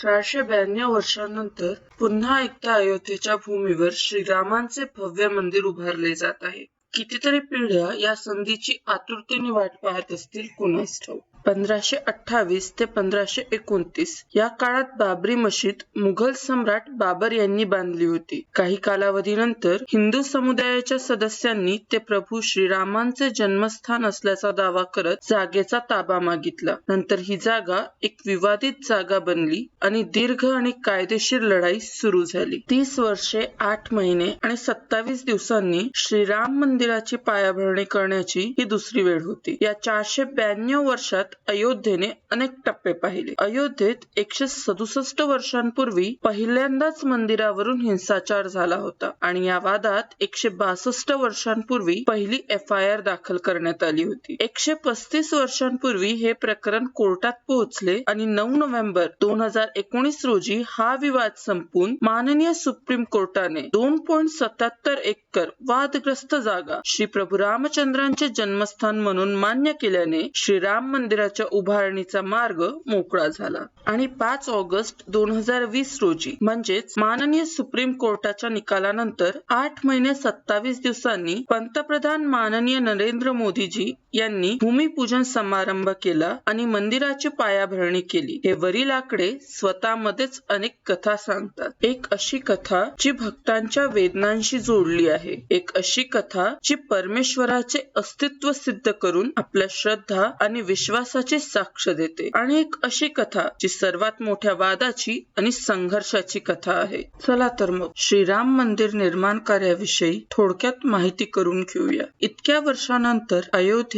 अठराशे ब्याण्णव वर्षांनंतर पुन्हा एकदा अयोध्येच्या भूमीवर श्रीरामांचे भव्य मंदिर उभारले जात आहे. कितीतरी पिढ्या या संधीची आतुरतेने वाट पाहत असतील कुणास ठाऊक? पंधराशे अठ्ठावीस ते पंधराशे एकोणतीस. या काळात बाबरी मशीद मुघल सम्राट बाबर यांनी बांधली होती. काही कालावधीनंतर हिंदू समुदायाच्या सदस्यांनी ते प्रभू श्रीरामांचे जन्मस्थान असल्याचा दावा करत जागेचा ताबा मागितला. नंतर ही जागा एक विवादित जागा बनली आणि दीर्घ आणि कायदेशीर लढाई सुरू झाली. तीस वर्षे आठ महिने आणि सत्तावीस दिवसांनी श्रीराम मंदिराची पायाभरणी करण्याची ही दुसरी वेळ होती. या चारशे ब्याण्णव वर्षात अयोध्येने अनेक टप्पे पाहिले. अयोध्येत एकशे सदुसष्ट वर्षांपूर्वी पहिल्यांदाच मंदिरावरून हिंसाचार झाला होता आणि या वादात एकशे बासष्ट वर्षांपूर्वी पहिली एफ आय आर दाखल करण्यात आली होती. एकशे पस्तीस वर्षांपूर्वी हे प्रकरण कोर्टात पोहोचले आणि नऊ नोव्हेंबर दोन हजार एकोणीस रोजी हा विवाद संपून माननीय सुप्रीम कोर्टाने दोन पॉईंट सत्याहत्तर एकर वादग्रस्त जागा श्री प्रभू रामचंद्रांचे जन्मस्थान म्हणून मान्य केल्याने श्रीराम मंदिराच्या उभारणीचा मार्ग मोकळा झाला. आणि पाच ऑगस्ट दोन हजार वीस रोजी म्हणजेच माननीय सुप्रीम कोर्टाच्या निकालानंतर आठ महिने सत्तावीस दिवसांनी पंतप्रधान माननीय नरेंद्र मोदीजी यांनी भूमिपूजन समारंभ केला आणि मंदिराची पायाभरणी केली. हे वरील आकडे स्वतःमध्येच अनेक कथा सांगतात. एक अशी कथा जी भक्तांच्या वेदनांशी जोडली आहे. एक अशी कथा जी परमेश्वराचे अस्तित्व सिद्ध करून आपल्या श्रद्धा आणि विश्वासाची साक्ष देते. आणि एक अशी कथा जी सर्वात मोठ्या वादाची आणि संघर्षाची कथा आहे. चला तर मग श्रीराम मंदिर निर्माण कार्याविषयी थोडक्यात माहिती करून घेऊया. इतक्या वर्षानंतर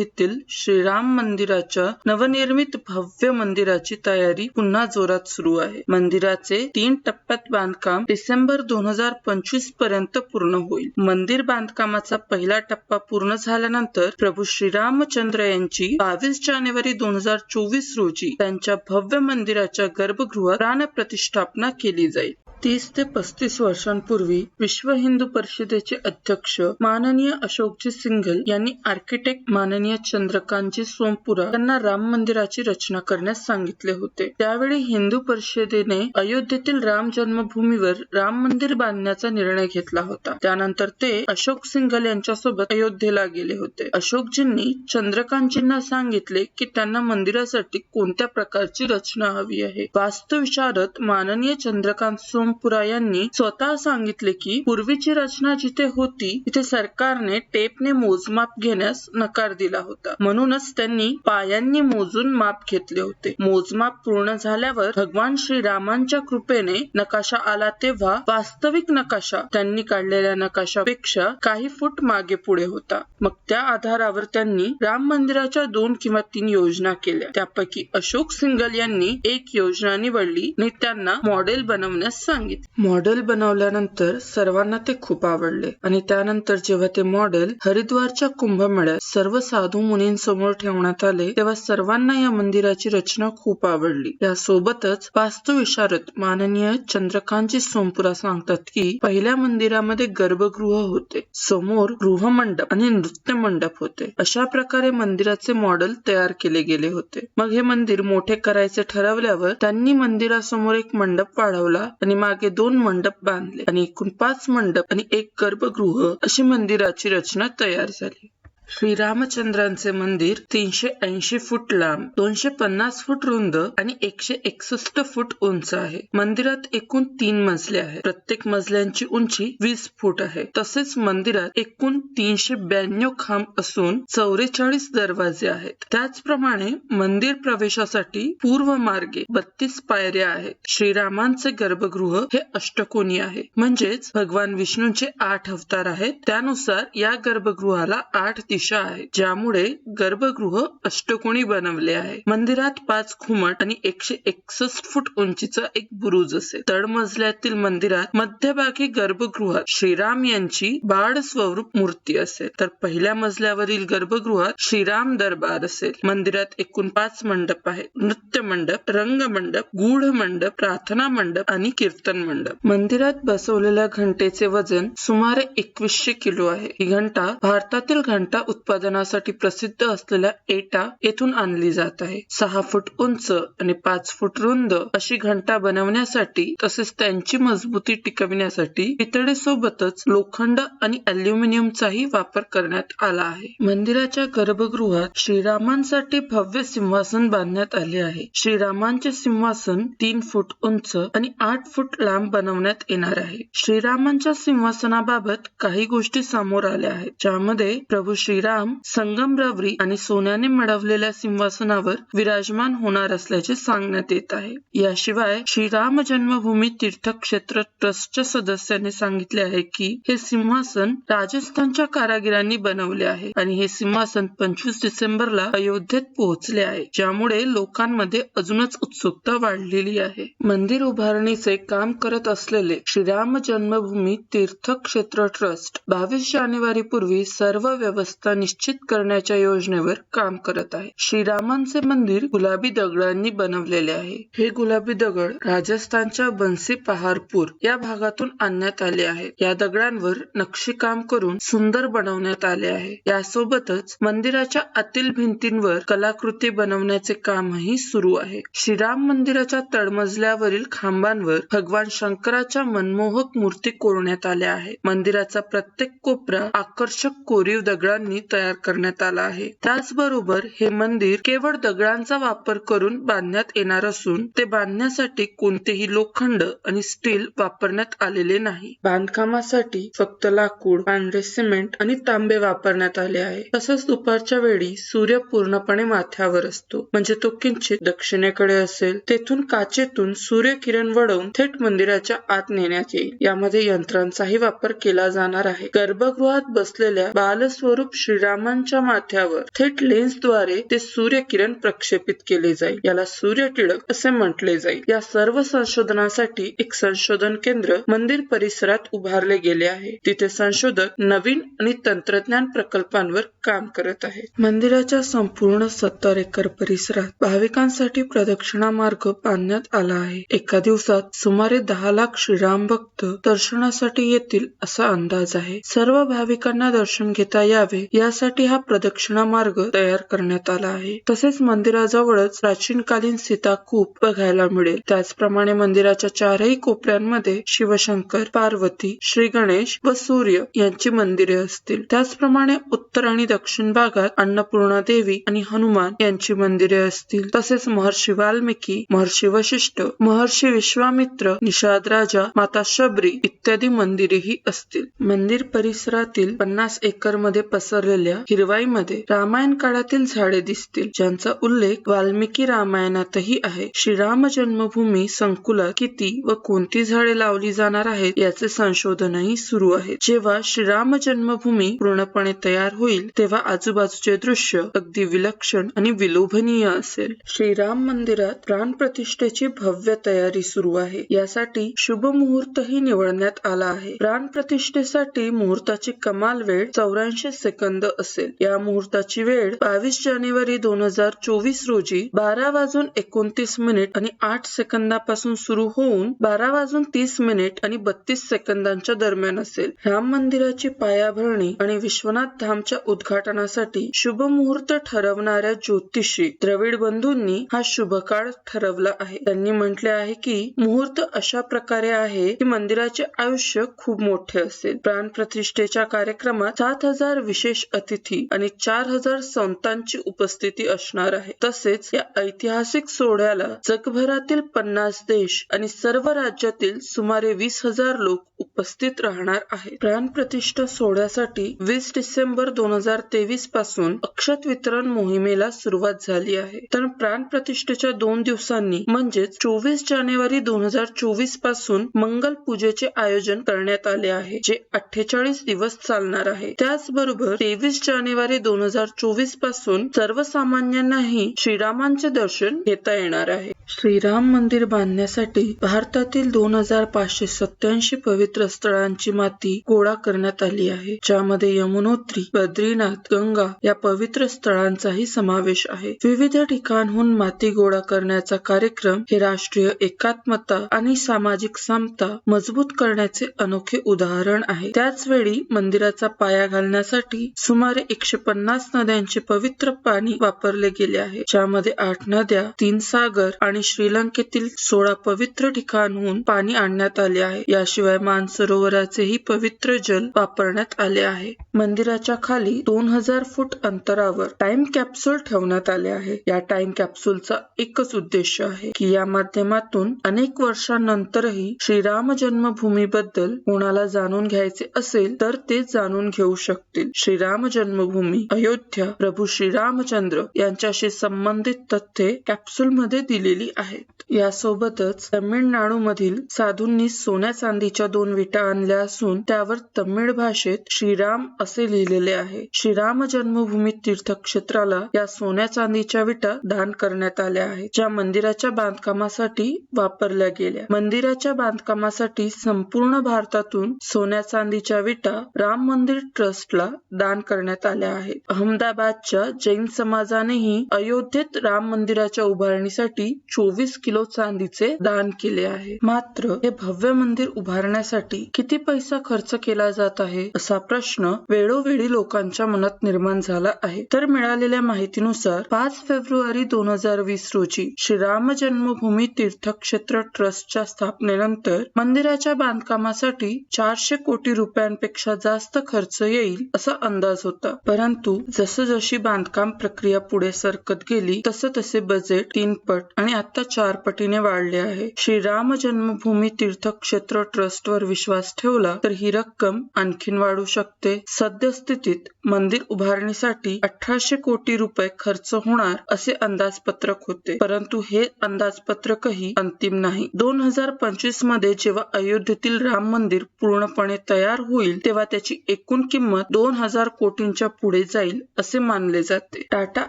अयोध्येतील श्रीराम मंदिराच्या नवनिर्मित भव्य मंदिराची तयारी पुन्हा जोरात सुरू आहे. मंदिराचे तीन टप्प्यात बांधकाम डिसेंबर दोन हजार पंचवीसपर्यंत पूर्ण होईल. मंदिर बांधकामाचा पहिला टप्पा पूर्ण झाल्यानंतर प्रभू श्रीरामचंद्र यांची बावीस जानेवारी दोन हजार चोवीस रोजी त्यांच्या भव्य मंदिराच्या गर्भगृहात प्राणप्रतिष्ठापना केली जाईल. तीस ते पस्तीस वर्षांपूर्वी विश्व हिंदू परिषदेचे अध्यक्ष माननीय अशोकजी सिंघल यांनी आर्किटेक्ट माननीय चंद्रकांतजी सोमपुरा यांना राम मंदिराची रचना करण्यास सांगितले होते. त्यावेळी हिंदू परिषदेने अयोध्येतील राम जन्मभूमीवर राम मंदिर बांधण्याचा निर्णय घेतला होता. त्यानंतर ते अशोक सिंघल यांच्यासोबत अयोध्येला गेले होते. अशोकजींनी चंद्रकांतजींना सांगितले की त्यांना मंदिरासाठी कोणत्या प्रकारची रचना हवी आहे? वास्तुविशारद माननीय चंद्रकांत सोम सोमपुरा यांनी स्वतः सांगितले की पूर्वीची रचना जिथे होती तिथे सरकारने टेपने मोजमाप घेण्यास नकार दिला होता. म्हणूनच त्यांनी पायांनी मोजून माप घेतले होते. मोजमाप पूर्ण झाल्यावर भगवान श्रीरामांच्या कृपेने नकाशा आला तेव्हा वास्तविक नकाशा त्यांनी काढलेल्या नकाशापेक्षा काही फूट मागे पुढे होता. मग त्या आधारावर त्यांनी राम मंदिराच्या दोन किंवा तीन योजना केल्या. त्यापैकी अशोक सिंगल यांनी एक योजना निवडली आणि त्यांना मॉडेल बनवण्यास सांगितले. मॉडेल बनवल्यानंतर सर्वांना ते खूप आवडले. आणि त्यानंतर जेव्हा ते मॉडेल हरिद्वारच्या कुंभमेळ्यात सर्व साधू मुनींसमोर ठेवण्यात आले तेव्हा सर्वांना या मंदिराची रचना खूप आवडली. यासोबतच वास्तुविशारद माननीय चंद्रकांतजी सोमपुरा सांगतात की पहिल्या मंदिरामध्ये गर्भगृह होते. समोर गृहमंडप आणि नृत्य मंडप होते. अशा प्रकारे मंदिराचे मॉडेल तयार केले गेले होते. मग हे मंदिर मोठे करायचे ठरवल्यावर त्यांनी मंदिरासमोर एक मंडप वाढवला आणि मागे दोन मंडप बांधले आणि एकूण पाच मंडप आणि एक गर्भगृह अशी मंदिराची रचना तयार झाली. श्रीरामचंद्रांचे मंदिर तीनशे ऐंशी फूट लांब दोनशे पन्नास फूट रुंद आणि एकशे एकसष्ट फूट उंच आहे. मंदिरात एकूण तीन मजले आहेत. प्रत्येक मजल्यांची उंची वीस फूट आहे. तसेच मंदिरात एकूण तीनशे ब्याण्णव खांब असून चौवेचाळीस दरवाजे आहेत. त्याचप्रमाणे मंदिर प्रवेशासाठी पूर्व मार्गे बत्तीस पायऱ्या आहेत. श्रीरामांचे गर्भगृह हे अष्टकोनी आहे. म्हणजेच भगवान विष्णूंचे आठ अवतार आहेत. त्यानुसार या गर्भगृहाला आठ दिशा आहेत ज्यामुळे गर्भगृह अष्टकोनी बनवले आहे. मंदिरात पाच घुमट आणि एकशे एकसष्ट फूट उंचीचा एक बुरुज असेल. तळमजल्यातील मंदिरात मध्यभागी गर्भगृहात श्रीराम यांची बाळ स्वरूप मूर्ती असेल. तर पहिल्या मजल्यावरील गर्भगृहात श्रीराम दरबार असेल. मंदिरात एकूण पाच मंडप आहेत. नृत्य मंडप रंग मंडप गूढ मंडप प्रार्थना मंडप आणि कीर्तन मंडप. मंदिरात बसवलेल्या घंटेचे वजन सुमारे एकवीसशे किलो आहे. ही घंटा भारतातील घंटा उत्पादनासाठी प्रसिद्ध असलेल्या एटा येथून आणली जात आहे. सहा फूट उंच आणि पाच फूट रुंद अशी घंटा बनवण्यासाठी तसेच त्यांची मजबूती टिकविण्यासाठी पितळेसोबतच लोखंड आणि अल्युमिनियमचाही वापर करण्यात आला आहे. मंदिराच्या गर्भगृहात श्रीरामांसाठी भव्य सिंहासन बांधण्यात आले आहे. श्रीरामांचे सिंहासन तीन फूट उंच आणि आठ फूट लांब बनवण्यात येणार आहे. श्रीरामांच्या सिंहासनाबाबत काही गोष्टी समोर आल्या आहेत ज्यामध्ये प्रभू श्रीराम संगमरवरी आणि सोन्याने मिळवलेल्या सिंहासनावर विराजमान होणार असल्याचे सांगण्यात येत आहे. याशिवाय श्रीराम जन्मभूमी तीर्थक्षेत्र ट्रस्टच्या सदस्याने सांगितले आहे की हे सिंहासन राजस्थानच्या कारागिरांनी बनवले आहे आणि हे सिंहासन पंचवीस डिसेंबरला अयोध्येत पोहोचले आहे ज्यामुळे लोकांमध्ये अजूनच उत्सुकता वाढलेली आहे. मंदिर उभारणीचे काम करत असलेले श्रीराम जन्मभूमी तीर्थक्षेत्र ट्रस्ट बावीस जानेवारी पूर्वी सर्व व्यवस्था निश्चित करण्याच्या योजनेवर काम करत आहे. श्रीरामांचे मंदिर गुलाबी दगडांनी बनवलेले आहे. हे गुलाबी दगड राजस्थानच्या बन्सी पहारपूर या भागातून आणण्यात आले आहे. या दगडांवर नक्षीकाम करून सुंदर बनवण्यात आले आहे. यासोबतच मंदिराच्या आतील भिंतींवर कलाकृती बनवण्याचे कामही सुरू आहे. श्रीराम मंदिराच्या तळमजल्यावरील खांबांवर भगवान शंकराच्या मनमोहक मूर्ती कोरण्यात आल्या आहे. मंदिराचा प्रत्येक कोपरा आकर्षक कोरीव दगडांनी तयार करण्यात आला आहे. त्याचबरोबर हे मंदिर केवळ दगडांचा वापर करून बांधण्यात येणार असून ते बांधण्यासाठी कोणतेही लोखंड आणि स्टील वापरण्यात आलेले नाही. बांधकामासाठी फक्त लाकूड पांढरे सिमेंट आणि तांबे वापरण्यात आले आहे. तसंच दुपारच्या वेळी सूर्य पूर्णपणे माथ्यावर असतो. म्हणजे तो किंचित दक्षिणेकडे असेल तेथून काचेतून सूर्यकिरण वळवून थेट मंदिराच्या आत नेण्यात येईल. यामध्ये यंत्रांचाही वापर केला जाणार आहे. गर्भगृहात बसलेल्या बालस्वरूप श्रीरामांच्या माथ्यावर थेट लेन्सद्वारे ते सूर्यकिरण प्रक्षेपित केले जाईल. याला सूर्य टिळक असे म्हटले जाईल. या सर्व संशोधनासाठी एक संशोधन केंद्र मंदिर परिसरात उभारले गेले आहे. तिथे संशोधक नवीन आणि तंत्रज्ञान प्रकल्पांवर काम करत आहेत. मंदिराच्या संपूर्ण सत्तर एकर परिसरात भाविकांसाठी प्रदक्षिणा मार्ग बांधण्यात आला आहे. एका दिवसात सुमारे दहा लाख श्रीराम भक्त दर्शनासाठी येतील असा अंदाज आहे. सर्व भाविकांना दर्शन घेता यावे यासाठी हा प्रदक्षिणा मार्ग तयार करण्यात आला आहे. तसेच मंदिराजवळच प्राचीन कालीन सीता बघायला मिळेल. त्याचप्रमाणे मंदिराच्या चारही कोपऱ्यांमध्ये शिवशंकर पार्वती श्री गणेश व सूर्य यांची मंदिरे असतील. त्याचप्रमाणे उत्तर आणि दक्षिण भागात अन्नपूर्णा देवी आणि हनुमान यांची मंदिरे असतील. तसेच महर्षी वाल्मिकी महर्षी वशिष्ठ महर्षी विश्वामित्र निषाद राजा माता शबरी इत्यादी मंदिरेही असतील. मंदिर परिसरातील पन्नास एकरमध्ये पसर पसरलेल्या हिरवाईमध्ये रामायण काळातील झाडे दिसतील ज्यांचा उल्लेख वाल्मिकी रामायणातही आहे. श्रीराम जन्मभूमी संकुलात किती व कोणती झाडे लावली जाणार आहेत याचे संशोधनही सुरू आहे. जेव्हा श्रीराम जन्मभूमी पूर्णपणे तयार होईल तेव्हा आजूबाजूचे दृश्य अगदी विलक्षण आणि विलोभनीय असेल. श्रीराम मंदिरात प्राण प्रतिष्ठेची भव्य तयारी सुरू आहे. यासाठी शुभ मुहूर्तही निवडण्यात आला आहे. प्राण प्रतिष्ठेसाठी मुहूर्ताची कमाल वेळ चौऱ्याऐंशी सेकंद असेल. या मुहूर्ताची वेळ बावीस जानेवारी दोन हजार चोवीस रोजी बारा वाजून एकोणतीस मिनिट आणि आठ सेकंदापासून सुरू होऊन बारा वाजून तीस मिनिट आणि बत्तीस सेकंदांच्या दरम्यान असेल. राम मंदिराची पायाभरणी आणि विश्वनाथ धामच्या उद्घाटनासाठी शुभ मुहूर्त ठरवणाऱ्या ज्योतिषी द्रविड बंधूंनी हा शुभ काळ ठरवला आहे. त्यांनी म्हटले आहे की मुहूर्त अशा प्रकारे आहे की मंदिराचे आयुष्य खूप मोठे असेल. प्राण प्रतिष्ठेच्या कार्यक्रमात सात हजार विशेष अतिथी आणि चार हजार संतांची उपस्थिती असणार आहे. तसेच या ऐतिहासिक सोहळ्याला जगभरातील पन्नास देश आणि सर्व राज्यातील सुमारे वीस हजार लोक उपस्थित राहणार आहेत. प्राण प्रतिष्ठा सोहळ्यासाठी वीस डिसेंबर दोन हजार तेवीसपासून अक्षत वितरण मोहिमेला सुरुवात झाली आहे. तर प्राण प्रतिष्ठेच्या दोन दिवसांनी म्हणजेच चोवीस जानेवारी दोन हजार चोवीसपासून मंगल पूजेचे आयोजन करण्यात आले आहे जे अठ्ठेचाळीस दिवस चालणार आहे. त्याचबरोबर तेवीस जानेवारी दोन हजार चोवीसपासून सर्वसामान्यांनाही श्रीरामांचे दर्शन घेता येणार आहे. श्रीराम मंदिर बांधण्यासाठी भारतातील दोन हजार पाचशे सत्याऐंशी पवित्र स्थळांची माती गोळा करण्यात आली आहे ज्यामध्ये यमुनोत्री बद्रीनाथ गंगा या पवित्र स्थळांचाही समावेश आहे. विविध ठिकाणहून माती गोळा करण्याचा कार्यक्रम हे राष्ट्रीय एकात्मता आणि सामाजिक समता मजबूत करण्याचे अनोखे उदाहरण आहे. त्याच वेळी मंदिराचा पाया घालण्यासाठी सुमारे एकशे पन्नास नद्यांचे पवित्र पाणी वापरले गेले आहे ज्यामध्ये आठ नद्या तीन सागर आणि श्रीलंकेतील सोळा पवित्र ठिकाणहून पाणी आणण्यात आले आहे. याशिवाय मानसरोवराचेही पवित्र जल वापरण्यात आले आहे. मंदिराच्या खाली दोन हजार फूट अंतरावर टाइम कॅप्सूल ठेवण्यात आले आहे. या टाइम कॅप्सूलचा एकच उद्देश आहे की या माध्यमातून अनेक वर्षांनंतरही श्रीराम जन्मभूमीबद्दल कोणाला जाणून घ्यायचे असेल तर ते जाणून घेऊ शकतील. श्रीराम जन्मभूमी अयोध्या प्रभू श्रीरामचंद्र यांच्याशी संबंधित तथ्ये कॅप्सूल मध्ये दिलेली आहेत. यासोबतच तामिळनाडू मधील साधूंनी सोन्या चांदीच्या दोन विटा आणल्या असून त्यावर तमिळ भाषेत श्रीराम असे लिहिलेले आहे. श्रीराम जन्मभूमी तीर्थक्षेत्राला या सोन्या चांदीच्या विटा दान करण्यात आल्या आहेत ज्या मंदिराच्या बांधकामासाठी वापरल्या गेल्या. मंदिराच्या बांधकामासाठी संपूर्ण भारतातून सोन्या चांदीच्या विटा राम मंदिर ट्रस्टला दान करण्यात आल्या आहेत. अहमदाबादच्या जैन समाजानेही अयोध्येत राम मंदिराच्या उभारणीसाठी चोवीस किलो चांदीचे दान केले आहे. मात्र हे भव्य मंदिर उभारण्यासाठी किती पैसा खर्च केला जात आहे असा प्रश्न वेळोवेळी लोकांच्या मनात निर्माण झाला आहे. तर मिळालेल्या माहितीनुसार पाच फेब्रुवारी दोन हजार वीस रोजी श्रीराम जन्मभूमी तीर्थक्षेत्र ट्रस्टच्या स्थापनेनंतर मंदिराच्या बांधकामासाठी चारशे कोटी रुपयांपेक्षा जास्त खर्च येईल असा अंदाज होता. परंतु जसजशी बांधकाम प्रक्रिया पुढे सरकत गेली तसं तसे बजेट तीन पट आणि आता चार पटीने वाढले आहे. श्रीराम जन्मभूमी तीर्थक्षेत्र ट्रस्ट वर विश्वास ठेवला तर ही रक्कम आणखीन वाढू शकते. सद्यस्थितीत मंदिर उभारणीसाठी अठराशे कोटी रुपये खर्च होणार असे अंदाजपत्रक होते. परंतु हे अंदाजपत्रकही अंतिम नाही. दोन हजार पंचवीसमध्ये जेव्हा अयोध्येतील राम मंदिर पूर्णपणे तयार होईल तेव्हा त्याची एकूण किंमत दोन हजार कोटींच्या पुढे जाईल असे मानले जाते. टाटा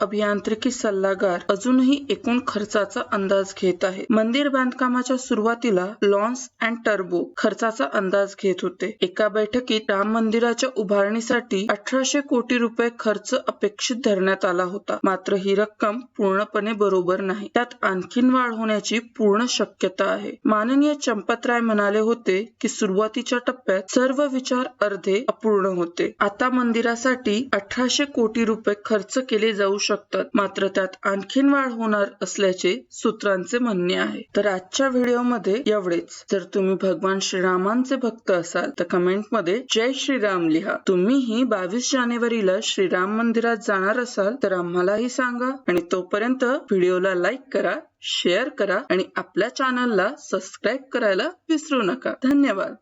अभियांत्रिकी सल्लागार अजूनही एकूण खर्चाचा अंदाज घेत आहे. मंदिर बांधकामाच्या सुरुवातीला लॉन्स अँड टर्बो खर्चाचा अंदाज घेत होते. एका बैठकीत राम मंदिराच्या उभारणीसाठी अठराशे कोटी रुपये खर्च अपेक्षित धरण्यात आला होता. मात्र ही रक्कम पूर्णपणे बरोबर नाही. त्यात आणखीन वाढ होण्याची पूर्ण शक्यता आहे. माननीय चंपतराय म्हणाले होते की सुरुवातीच्या टप्प्यात सर्व विचार अर्धे अपूर्ण होते. आता मंदिरासाठी अठराशे कोटी रुपये खर्च केले जाऊ शकतात. मात्र त्यात आणखीन वाढ होणार असल्याचे सूत्रांचे म्हणणे आहे. तर आजच्या व्हिडिओमध्ये एवढेच. जर तुम्ही भगवान श्रीरामांचे भक्त असाल तर कमेंटमध्ये जय श्रीराम लिहा. तुम्हीही बावीस जानेवारीला श्रीराम मंदिरात जाणार असाल तर आम्हालाही सांगा आणि तोपर्यंत व्हिडिओला लाईक करा शेअर करा आणि आपल्या चॅनलला सबस्क्राईब करायला विसरू नका. धन्यवाद.